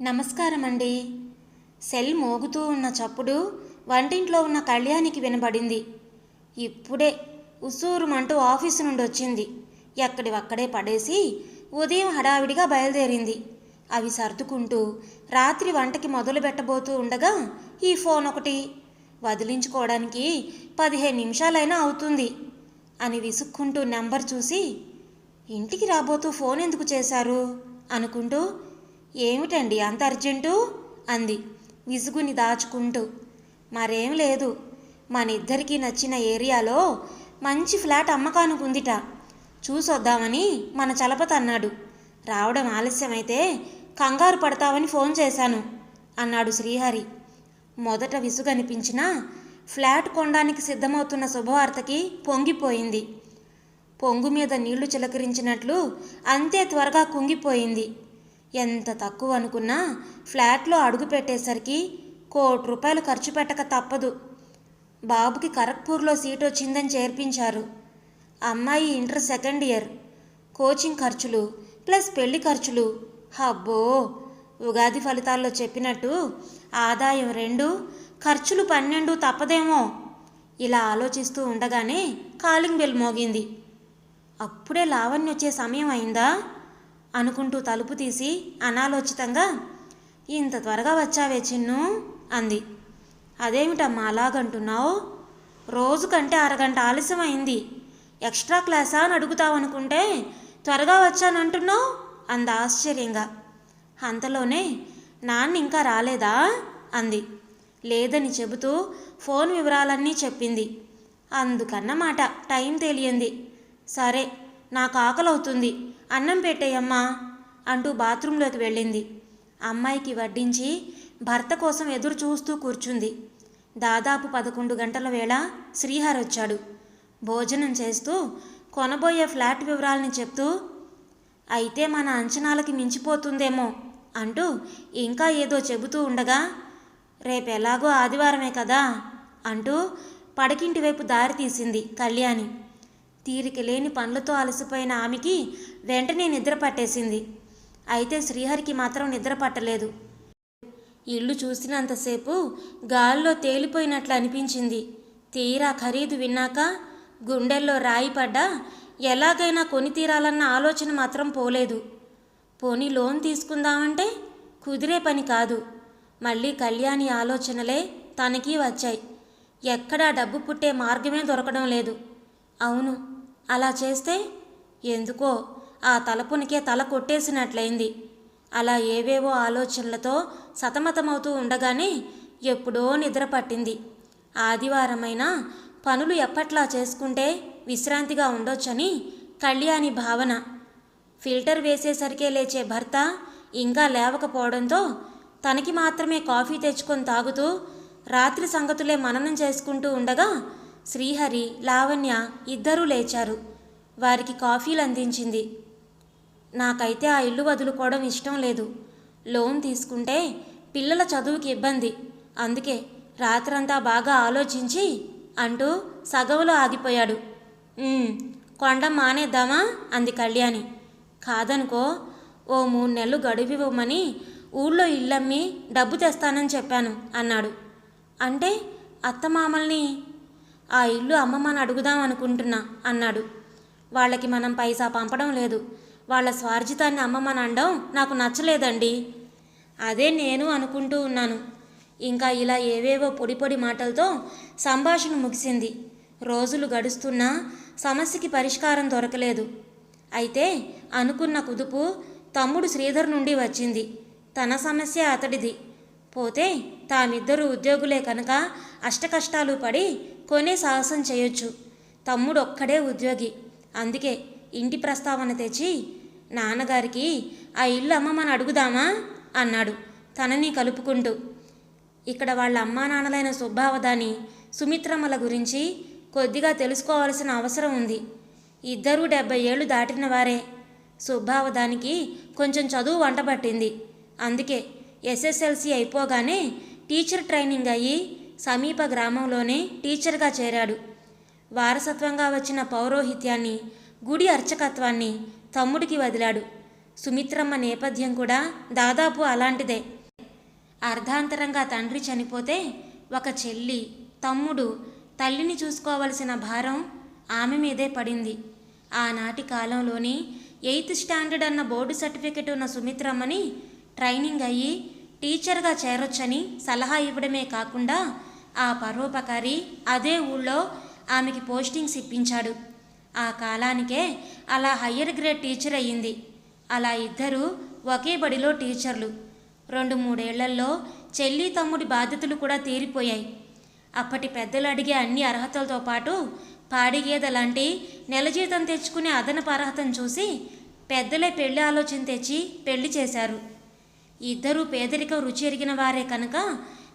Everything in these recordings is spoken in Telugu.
నమస్కారం అండి సెల్ మోగుతూ ఉన్న చప్పుడు వంటింట్లో ఉన్న కళ్యాణికి వినబడింది. ఇప్పుడే ఉసూరుమంటూ ఆఫీసు నుండి వచ్చింది ఎక్కడివక్కడే పడేసి ఉదయం హడావిడిగా బయలుదేరింది. అవి సర్దుకుంటూ రాత్రి వంటకి మొదలు పెట్టబోతూ ఉండగా ఈ ఫోన్ ఒకటి వదిలించుకోవడానికి పదిహేను నిమిషాలైనా అవుతుంది అని విసుక్కుంటూ నెంబర్ చూసి ఇంటికి రాబోతూ ఫోన్ ఎందుకు చేశారు? అనుకుంటూ ఏమిటండి అంత అర్జెంటు? అంది. విసుగుని దాచుకుంటూ. మరేం లేదు. మన ఇద్దరికీ నచ్చిన ఏరియాలో మంచి ఫ్లాట్ అమ్మకానికి ఉందిట చూసొద్దామని మన చలపతి అన్నాడు. రావడం ఆలస్యమైతే కంగారు పడతావని ఫోన్ చేశాను అన్నాడు శ్రీహరి. మొదట విసుగనిపించినా ఫ్లాట్ కొనడానికి సిద్ధమవుతున్న శుభవార్తకి పొంగిపోయింది. పొంగు మీద నీళ్ళు చిలకరించినట్లు అంతే త్వరగా కుంగిపోయింది. ఎంత తక్కువ అనుకున్నా ఫ్లాట్లో అడుగు పెట్టేసరికి కోటి రూపాయలు ఖర్చు పెట్టక తప్పదు. బాబుకి ఖరగ్పూర్లో సీట్ వచ్చిందని చేర్పించారు. అమ్మాయి ఇంటర్ సెకండ్ ఇయర్. కోచింగ్ ఖర్చులు ప్లస్ పెళ్ళి ఖర్చులు. హబ్బో ఉగాది ఫలితాల్లో చెప్పినట్టు ఆదాయం రెండు ఖర్చులు పన్నెండు తప్పదేమో. ఇలా ఆలోచిస్తూ ఉండగానే కాలింగ్ బెల్ మోగింది. అప్పుడే లావణ్య వచ్చే సమయం అయిందా? అనుకుంటూ తలుపు తీసి అనాలోచితంగా ఇంత త్వరగా వచ్చావే చిన్ను అంది. అదేమిటమ్మా అలాగంటున్నావు? రోజు కంటే అరగంట ఆలస్యం అయింది ఎక్స్ట్రా క్లాసా అని అడుగుతావనుకుంటే త్వరగా వచ్చానంటున్నావు? అంది ఆశ్చర్యంగా. అంతలోనే నాన్న ఇంకా రాలేదా? అంది. లేదని చెబుతూ ఫోన్ వివరాలన్నీ చెప్పింది. అందుకన్నమాట టైం తెలియంది. సరే నాకు ఆకలవుతుంది. అన్నం పెట్టేయమ్మా అంటూ బాత్రూంలోకి వెళ్ళింది. అమ్మాయికి వడ్డించి భర్త కోసం ఎదురు చూస్తూ కూర్చుంది. దాదాపు పదకొండు గంటల వేళ శ్రీహర్ వచ్చాడు. భోజనం చేస్తూ కొనబోయే ఫ్లాట్ వివరాలని చెప్తూ అయితే మన అంచనాలకి మించిపోతుందేమో అంటూ ఇంకా ఏదో చెబుతూ ఉండగా రేపు ఎలాగో ఆదివారమే కదా అంటూ పడకింటి వైపు దారి తీసింది కళ్యాణి. తీరిక లేని పనులతో అలసిపోయిన ఆమెకి వెంటనే నిద్ర పట్టేసింది. అయితే శ్రీహరికి మాత్రం నిద్ర పట్టలేదు. ఇల్లు చూసినంతసేపు గాల్లో తేలిపోయినట్లు అనిపించింది. తీరా ఖరీదు విన్నాక గుండెల్లో రాయి పడ్డా ఎలాగైనా కొని తీరాలన్న ఆలోచన మాత్రం పోలేదు. పోనీ లోన్ తీసుకుందామంటే కుదిరే పని కాదు. మళ్ళీ కళ్యాణి ఆలోచనలే తనకి వచ్చాయి. ఎక్కడా డబ్బు పుట్టే మార్గమే దొరకడం లేదు. అవును అలా చేస్తే ఎందుకో ఆ తలపునికే తల కొట్టేసినట్లయింది. అలా ఏవేవో ఆలోచనలతో సతమతమవుతూ ఉండగానే ఎప్పుడో నిద్ర పట్టింది. ఆదివారమైనా పనులు ఎప్పట్లా చేసుకుంటే విశ్రాంతిగా ఉండొచ్చని కళ్యాణి భావన. ఫిల్టర్ వేసేసరికే లేచే భర్త ఇంకా లేవకపోవడంతో తనకి మాత్రమే కాఫీ తెచ్చుకొని తాగుతూ రాత్రి సంగతులే మననం చేసుకుంటూ ఉండగా శ్రీహరి లావణ్య ఇద్దరూ లేచారు. వారికి కాఫీలు అందించింది. నాకైతే ఆ ఇల్లు వదులుకోవడం ఇష్టం లేదు. లోన్ తీసుకుంటే పిల్లల చదువుకి ఇబ్బంది. అందుకే రాత్రంతా బాగా ఆలోచించి అంటూ సగవులో ఆగిపోయాడు. కొండ మానేద్దామా? అంది కళ్యాణి. కాదనుకో ఓ మూడు నెలలు గడువివ్వమని ఊళ్ళో ఇల్లమ్మి డబ్బు తెస్తానని చెప్పాను అన్నాడు. అంటే అత్తమామల్ని ఆ ఇల్లు అమ్మమ్మని అడుగుదాం అనుకుంటున్నా అన్నాడు. వాళ్ళకి మనం పైసా పంపడం లేదు. వాళ్ళ స్వార్జితాన్ని అమ్మమ్మని అనడం నాకు నచ్చలేదండి. అదే నేను అనుకుంటూ ఉన్నాను. ఇంకా ఇలా ఏవేవో పొడి పొడి మాటలతో సంభాషణ ముగిసింది. రోజులు గడుస్తున్నా సమస్యకి పరిష్కారం దొరకలేదు. అయితే అనుకున్న కుదుపు తమ్ముడు శ్రీధర్ నుండి వచ్చింది. తన సమస్య అతడిది. పోతే తామిద్దరూ ఉద్యోగులే కనుక అష్టకష్టాలు పడి కొనే సాహసం చేయొచ్చు. తమ్ముడు ఒక్కడే ఉద్యోగి. అందుకే ఇంటి ప్రస్తావన తెచ్చి నాన్నగారికి ఆ ఇల్లు అమ్మమ్మని అడుగుదామా? అన్నాడు తనని కలుపుకుంటూ. ఇక్కడ వాళ్ళ అమ్మా నాన్నలైన సుబ్బావదాని సుమిత్రమ్మల గురించి కొద్దిగా తెలుసుకోవాల్సిన అవసరం ఉంది. ఇద్దరూ డెబ్బై ఏళ్ళు దాటిన వారే. సుబ్బావదానికి కొంచెం చదువు వంటబట్టింది అందుకే ఎస్ఎస్ఎల్సి అయిపోగానే టీచర్ ట్రైనింగ్ అయ్యి సమీప గ్రామంలోనే టీచర్గా చేరాడు. వారసత్వంగా వచ్చిన పౌరోహిత్యాన్ని గుడి అర్చకత్వాన్ని తమ్ముడికి వదిలాడు. సుమిత్రమ్మ నేపథ్యం కూడా దాదాపు అలాంటిదే. అర్ధాంతరంగా తండ్రి చనిపోతే ఒక చెల్లి తమ్ముడు తల్లిని చూసుకోవలసిన భారం ఆమె మీదే పడింది. ఆనాటి కాలంలోని ఎయిత్ స్టాండర్డ్ అన్న బోర్డు సర్టిఫికెట్ ఉన్న సుమిత్రమ్మని ట్రైనింగ్ అయ్యి టీచర్గా చేరొచ్చని సలహా ఇవ్వడమే కాకుండా ఆ పరోపకారి అదే ఊళ్ళో ఆమెకి పోస్టింగ్స్ ఇప్పించాడు ఆ కాలానికే అలా హయ్యర్ గ్రేడ్ టీచర్ అయ్యింది. అలా ఇద్దరు ఒకే బడిలో టీచర్లు. రెండు మూడేళ్ళలో చెల్లి తమ్ముడి బాధ్యతలు కూడా తీరిపోయాయి. అప్పటి పెద్దలు అడిగే అన్ని అర్హతలతో పాటు పాడిగేద లాంటి నెల జీతం తెచ్చుకునే అదనపు అర్హతను చూసి పెద్దలే పెళ్ళి ఆలోచన తెచ్చి పెళ్ళి చేశారు. ఇద్దరూ పేదరికం రుచి ఎరిగిన వారే కనుక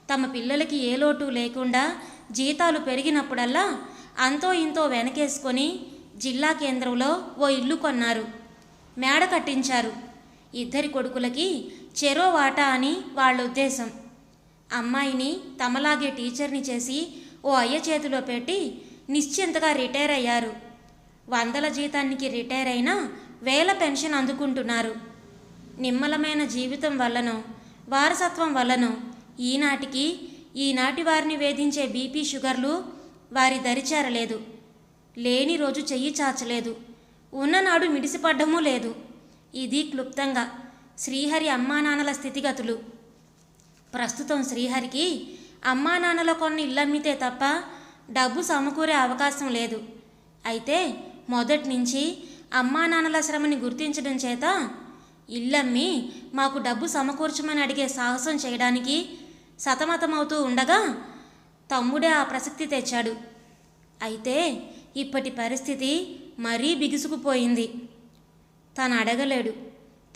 తమ పిల్లలకి ఏ లోటు లేకుండా జీతాలు పెరిగినప్పుడల్లా అంతో ఇంతో వెనకేసుకొని జిల్లా కేంద్రంలో ఓ ఇల్లు కొన్నారు. మేడ కట్టించారు. ఇద్దరి కొడుకులకి చెరో వాటా అని వాళ్ళ ఉద్దేశం. అమ్మాయిని తమలాగే టీచర్ని చేసి ఓ అయ్య చేతిలో పెట్టి నిశ్చింతగా రిటైర్ అయ్యారు. వందల జీతానికి రిటైర్ అయినా వేల పెన్షన్ అందుకుంటున్నారు. నిమ్మలమైన జీవితం వల్లనో వారసత్వం వల్లనో ఈనాటికి ఈనాటి వారిని వేధించే బీపీ షుగర్లు వారి దరిచేరలేదు లేని రోజు చెయ్యి చాచలేదు. ఉన్ననాడు మిడిసిపడ్డమూ లేదు. ఇది క్లుప్తంగా శ్రీహరి అమ్మానాన్నల స్థితిగతులు. ప్రస్తుతం శ్రీహరికి అమ్మా నాన్నల కొన్ని ఇల్లమ్మితే తప్ప డబ్బు సమకూరే అవకాశం లేదు. అయితే మొదటి నుంచి అమ్మా నాన్నల శ్రమని గుర్తించడం చేత ఇల్లమ్మి మాకు డబ్బు సమకూర్చమని అడిగే సాహసం చేయడానికి సతమతమవుతూ ఉండగా తమ్ముడే ఆ ప్రసక్తి తెచ్చాడు. అయితే ఇప్పటి పరిస్థితి మరీ బిగుసుకుపోయింది. తను అడగలేడు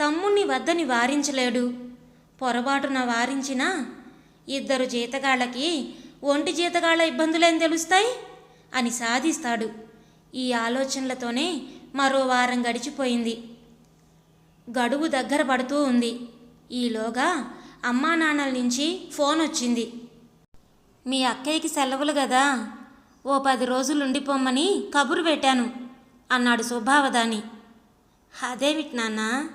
తమ్ముణ్ణి వద్దని వారించలేడు. పొరపాటున వారించినా ఇద్దరు జీతగాళ్ళకి ఒంటి జీతగాళ్ళ ఇబ్బందులేం తెలుస్తాయి? అని సాధిస్తాడు. ఈ ఆలోచనలతోనే మరో వారం గడిచిపోయింది. గడువు దగ్గర పడుతూ ఉంది. ఈలోగా అమ్మా నాన్నల నుంచి ఫోన్ వచ్చింది. మీ అక్కయ్యకి సెలవులు కదా. ఓ పది రోజులు ఉండిపోమ్మని కబురు పెట్టాను అన్నాడు శుభావదాని అదేమిటి నాన్న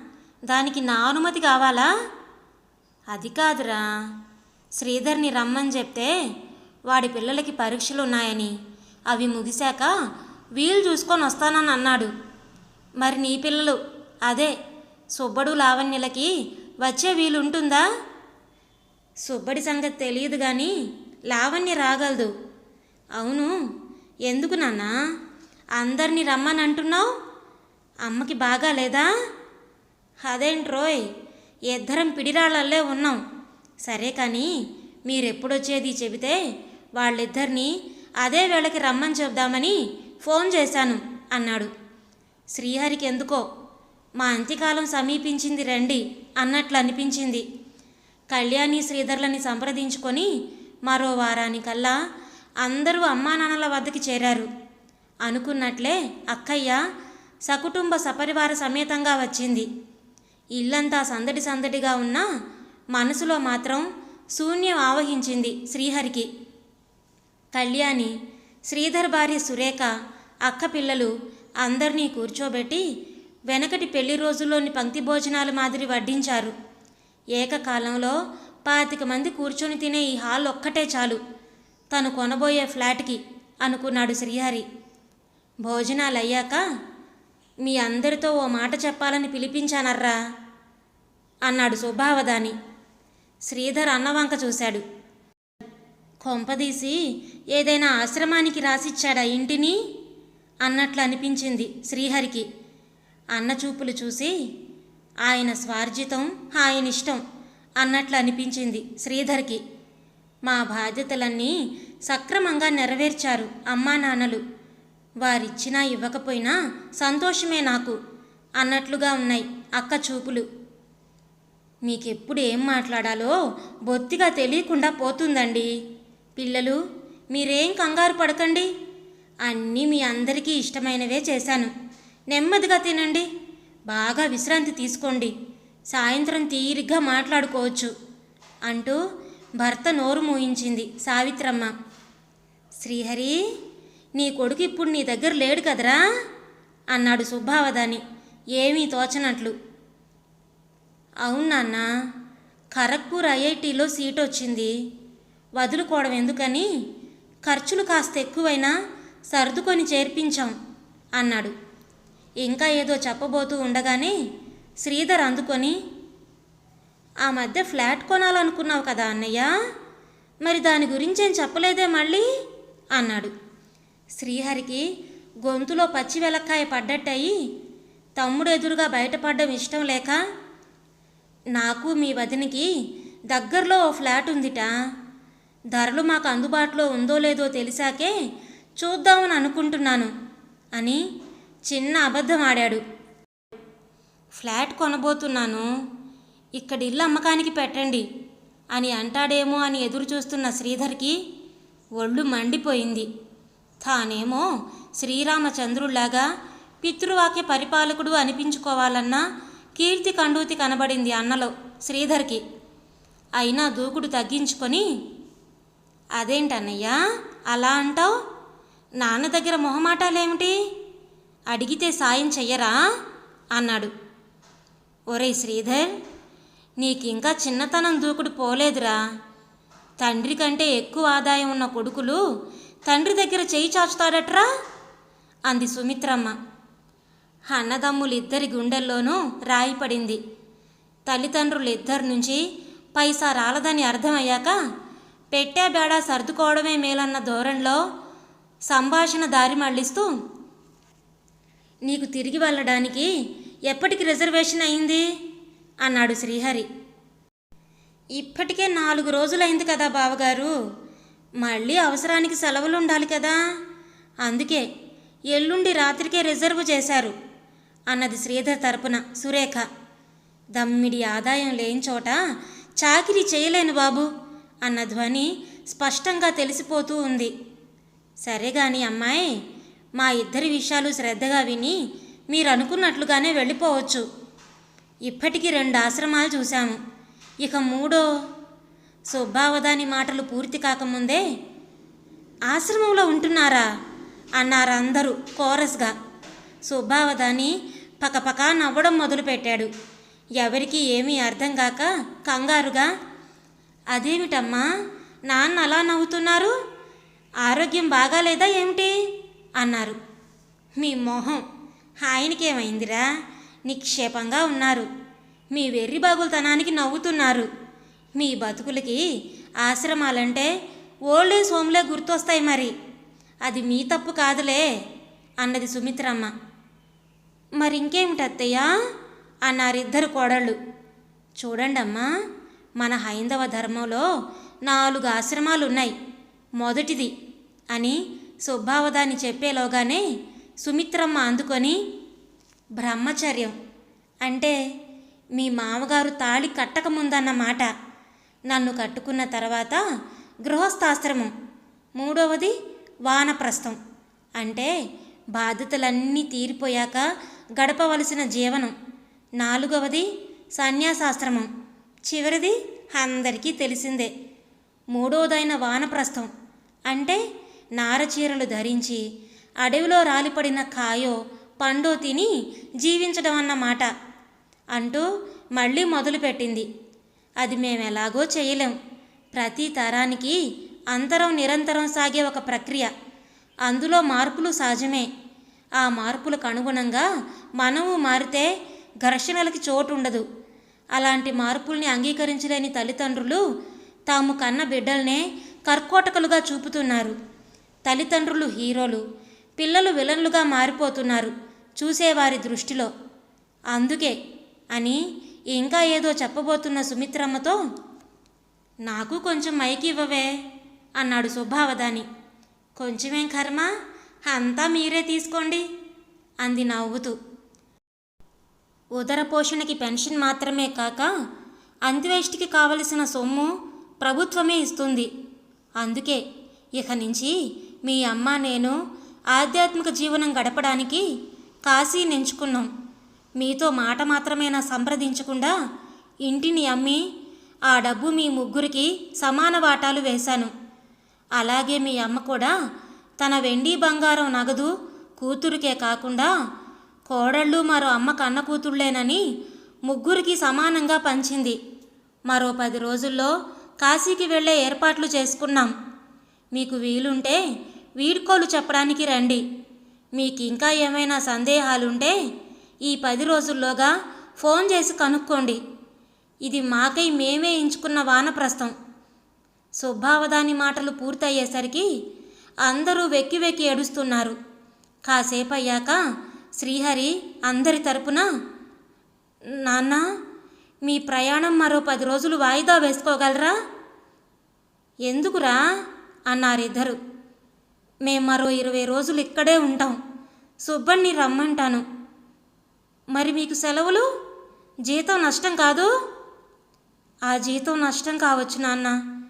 దానికి నా అనుమతి కావాలా? అది కాదురా. శ్రీధర్ని రమ్మని చెప్తే వాడి పిల్లలకి పరీక్షలు ఉన్నాయని అవి ముగిశాక వీలు చూసుకొని వస్తానని అన్నాడు. మరి నీ పిల్లలు అదే సుబ్బడు లావణ్యలకి వచ్చే వీలుంటుందా? సుబ్బడి సంగతి తెలియదు కానీ లావణ్య రాగలదు. అవును ఎందుకు నాన్న? అందరినీ రమ్మని అంటున్నావు అమ్మకి బాగా లేదా? అదేంట్రోయ్ ఇద్దరం పిడిరాళ్ళల్లే ఉన్నాం. సరే కానీ మీరెప్పుడొచ్చేది చెబితే వాళ్ళిద్దరినీ అదే వేళకి రమ్మని చెబుదామని ఫోన్ చేశాను అన్నాడు. శ్రీహరికి ఎందుకో? మా అంత్యకాలం సమీపించింది రండి అన్నట్లు అనిపించింది కళ్యాణి శ్రీధర్లని సంప్రదించుకొని మరో వారానికల్లా అందరూ అమ్మా నాన్నల వద్దకి చేరారు. అనుకున్నట్లే అక్కయ్య సకుటుంబ సపరివార సమేతంగా వచ్చింది. ఇల్లంతా సందడి సందడిగా ఉన్నా మనసులో మాత్రం శూన్యం ఆవహించింది శ్రీహరికి. కళ్యాణి శ్రీధర్ భార్య సురేఖ అక్క పిల్లలు అందరినీ కూర్చోబెట్టి వెనకటి పెళ్ళి రోజుల్లోని పంక్తి భోజనాల మాదిరి వడ్డించారు. ఏకకాలంలో పాతిక మంది కూర్చొని తినే ఈ హాల్ ఒక్కటే చాలు. తను కొనబోయే ఫ్లాట్కి అనుకున్నాడు శ్రీహరి. భోజనాలు అయ్యాక మీ అందరితో ఓ మాట చెప్పాలని పిలిపించానర్రా అన్నాడు శుభావదాని శ్రీధర్ అన్నవంక చూశాడు. కొంపదీసి ఏదైనా ఆశ్రమానికి రాసిచ్చాడా ఇంటిని? అన్నట్లు అనిపించింది శ్రీహరికి. అన్న చూపులు చూసి ఆయన స్వార్జితం ఆయన ఇష్టం అన్నట్లు అనిపించింది శ్రీధర్కి. మా బాధ్యతలన్నీ సక్రమంగా నెరవేర్చారు అమ్మా నాన్నలు. వారిచ్చినా ఇవ్వకపోయినా సంతోషమే నాకు అన్నట్లుగా ఉన్నాయి అక్క చూపులు. మీకెప్పుడు ఏం మాట్లాడాలో బొత్తిగా తెలియకుండా పోతుందండి. పిల్లలు మీరేం కంగారు పడకండి. అన్నీ మీ అందరికీ ఇష్టమైనవే చేశాను. నెమ్మదిగా తినండి. బాగా విశ్రాంతి తీసుకోండి. సాయంత్రం తీరిగ్గా మాట్లాడుకోవచ్చు అంటూ భర్త నోరు మూయించింది సావిత్రమ్మ. శ్రీహరి నీ కొడుకు ఇప్పుడు నీ దగ్గర లేడు కదరా? అన్నాడు సుబ్బావధాని ఏమీ తోచనట్లు. అవును నాన్న ఖరగ్పూర్ ఐఐటిలో సీట్ వచ్చింది వదులుకోవడం ఎందుకని? ఖర్చులు కాస్త ఎక్కువైనా సర్దుకొని చేర్పించాం అన్నాడు. ఇంకా ఏదో చెప్పబోతూ ఉండగానే శ్రీధర్ అందుకొని ఆ మధ్య ఫ్లాట్ కొనాలనుకున్నావు కదా అన్నయ్య మరి దాని గురించి ఏం చెప్పలేదే మళ్ళీ? అన్నాడు. శ్రీహరికి గొంతులో పచ్చి వెలక్కాయ పడ్డట్టయి తమ్ముడు ఎదురుగా బయటపడడం ఇష్టం లేక నాకు మీ వదినికి దగ్గరలో ఓ ఫ్లాట్ ఉందిట. ధరలు మాకు అందుబాటులో ఉందో లేదో తెలిసాకే చూద్దామని అనుకుంటున్నాను అని చిన్న అబద్ధం ఆడాడు. ఫ్లాట్ కొనబోతున్నాను. ఇక్కడ ఇల్లు అమ్మకానికి పెట్టండి అని అంటాడేమో అని ఎదురు చూస్తున్న శ్రీధర్కి ఒళ్ళు మండిపోయింది. తానేమో శ్రీరామచంద్రుల్లాగా పితృవాక్య పరిపాలకుడు అనిపించుకోవాలన్న కీర్తి కండూతి కనబడింది అన్నలో శ్రీధర్కి. అయినా దూకుడు తగ్గించుకొని అదేంటన్నయ్యా అలా అంటావు? నాన్న దగ్గర మొహమాటాలేమిటి? అడిగితే సాయం చెయ్యరా? అన్నాడు. ఒరేయ్ శ్రీధర్ నీకింకా చిన్నతనం దూకుడు పోలేదురా. తండ్రి కంటే ఎక్కువ ఆదాయం ఉన్న కొడుకులు తండ్రి దగ్గర చేయి చాచుతాడట్రా? అంది సుమిత్రమ్మ. అన్నదమ్ములిద్దరి గుండెల్లోనూ రాయి పడింది. తల్లిదండ్రులిద్దరి నుంచి పైసా రాలదని అర్థమయ్యాక పెట్టే బేడా సర్దుకోవడమే మేలన్న ధోరణిలో సంభాషణ దారి మళ్ళిస్తూ నీకు తిరిగి వెళ్ళడానికి ఎప్పటికి రిజర్వేషన్ అయింది? అన్నాడు శ్రీహరి. ఇప్పటికే నాలుగు రోజులైంది కదా బావగారు. మళ్ళీ అవసరానికి సెలవులు ఉండాలి కదా. అందుకే ఎల్లుండి రాత్రికే రిజర్వ్ చేశారు అన్నది శ్రీధర్ తరపున సురేఖ. దమ్మిడి ఆదాయం లేని చోట చాకిరీ చేయలేను బాబు అన్న ధ్వని స్పష్టంగా తెలిసిపోతూ ఉంది. సరే గాని అమ్మాయి మా ఇద్దరి విషయాలు శ్రద్ధగా విని మీరు అనుకున్నట్లుగానే వెళ్ళిపోవచ్చు. ఇప్పటికి రెండు ఆశ్రమాలు చూశాము. ఇక మూడో సుబ్బావదాని మాటలు పూర్తి కాకముందే ఆశ్రమంలో ఉంటున్నారా? అన్నారు అందరూ కోరస్గా. సుబ్బావదాని పకపకా నవ్వడం మొదలుపెట్టాడు. ఎవరికి ఏమీ అర్థం కాక కంగారుగా అదేమిటమ్మా నాన్న అలా నవ్వుతున్నారు? ఆరోగ్యం బాగాలేదా ఏమిటి? అన్నారు. మీ మొహం ఆయనకేమైందిరా? నిక్షేపంగా ఉన్నారు. మీ వెర్రి బాగులతనానికి నవ్వుతున్నారు. మీ బతుకులకి ఆశ్రమాలంటే ఓల్డేజ్ హోమ్లే గుర్తొస్తాయి మరి. అది మీ తప్పు కాదులే అన్నది సుమిత్రమ్మ. మరి ఇంకేమిటి అత్తయ్య అన్నారిద్దరు కోడళ్ళు. చూడండమ్మా మన హైందవ ధర్మంలో నాలుగు ఆశ్రమాలు ఉన్నాయి మొదటిది అని సుబ్బావదాన్ని చెప్పేలోగానే సుమిత్రమ్మ అందుకొని బ్రహ్మచర్యం. అంటే మీ మామగారు తాళి కట్టకముందన్నమాట నన్ను కట్టుకున్న తర్వాత గృహస్థాశ్రమం. మూడవది వానప్రస్థం. అంటే బాధ్యతలన్నీ తీరిపోయాక గడపవలసిన జీవనం. నాలుగవది సన్యాసాశ్రమం. చివరిది అందరికీ తెలిసిందే. మూడవదైన వానప్రస్థం. అంటే నారచీరలు ధరించి అడవిలో రాలిపడిన కాయో పండో తిని జీవించడం అన్నమాట అంటూ మళ్ళీ మొదలుపెట్టింది. అది మేము ఎలాగో చేయలేం. ప్రతి తరానికి అంతరం నిరంతరం సాగే ఒక ప్రక్రియ. అందులో మార్పులు సహజమే. ఆ మార్పులకు అనుగుణంగా మనము మారితే ఘర్షణలకి చోటు ఉండదు అలాంటి మార్పుల్ని అంగీకరించలేని తల్లిదండ్రులు తాము కన్న బిడ్డల్నే కర్కోటకలుగా చూపుతున్నారు. తల్లిదండ్రులు హీరోలు పిల్లలు విలన్లుగా మారిపోతున్నారు. చూసేవారి దృష్టిలో. అందుకే అని ఇంకా ఏదో చెప్పబోతున్న సుమిత్రమ్మతో నాకు కొంచెం మైకి ఇవ్వవే అన్నాడు శుభావధాని కొంచెమేం కర్మ? అంతా మీరే తీసుకోండి అంది నవ్వుతూ. ఉదర పోషణకి పెన్షన్ మాత్రమే కాక అంత్యవేష్టికి కావలసిన సొమ్ము ప్రభుత్వమే ఇస్తుంది. అందుకే ఇక నుంచి మీ అమ్మ నేను ఆధ్యాత్మిక జీవనం గడపడానికి కాశీ నెంచుకున్నాం. మీతో మాట మాత్రమేనా సంప్రదించకుండా ఇంటిని అమ్మి ఆ డబ్బు మీ ముగ్గురికి సమాన వాటాలు వేశాను. అలాగే మీ అమ్మ కూడా తన వెండి బంగారం నగదు కూతురికే కాకుండా కోడళ్ళు మరో అమ్మ కన్న కూతుళ్ళేనని ముగ్గురికి సమానంగా పంచింది. మరో పది రోజుల్లో కాశీకి వెళ్ళే ఏర్పాట్లు చేసుకున్నాం. మీకు వీలుంటే వీడ్కోలు చెప్పడానికి రండి. మీకు ఇంకా ఏమైనా సందేహాలుంటే ఈ పది రోజుల్లోగా ఫోన్ చేసి కనుక్కోండి. ఇది మాకై మేమే ఎంచుకున్న వానప్రస్థం. సుబ్బావదాని మాటలు పూర్తయ్యేసరికి అందరూ వెక్కి వెక్కి ఏడుస్తున్నారు. కాసేపు అయ్యాక శ్రీహరి అందరి తరపున నాన్న మీ ప్రయాణం మరో పది రోజులు వాయిదా వేసుకోగలరా? ఎందుకురా? అన్నారిద్దరు. మేము మరో ఇరవై రోజులు ఇక్కడే ఉంటాం. సుబ్బణ్ణి రమ్మంటాను. మరి మీకు సెలవులు? జీతం నష్టం కాదు? ఆ జీతం నష్టం కావచ్చు నాన్న.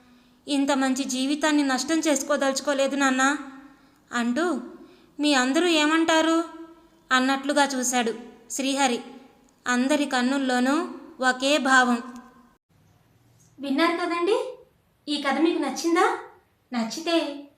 ఇంత మంచి జీవితాన్ని నష్టం చేసుకోదలుచుకోలేదు నాన్న. అంటూ మీ అందరూ ఏమంటారు? అన్నట్లుగా చూశాడు శ్రీహరి. అందరి కన్నుల్లోనూ ఒకే భావం. విన్నారు కదండి? ఈ కథ మీకు నచ్చిందా? నచ్చితే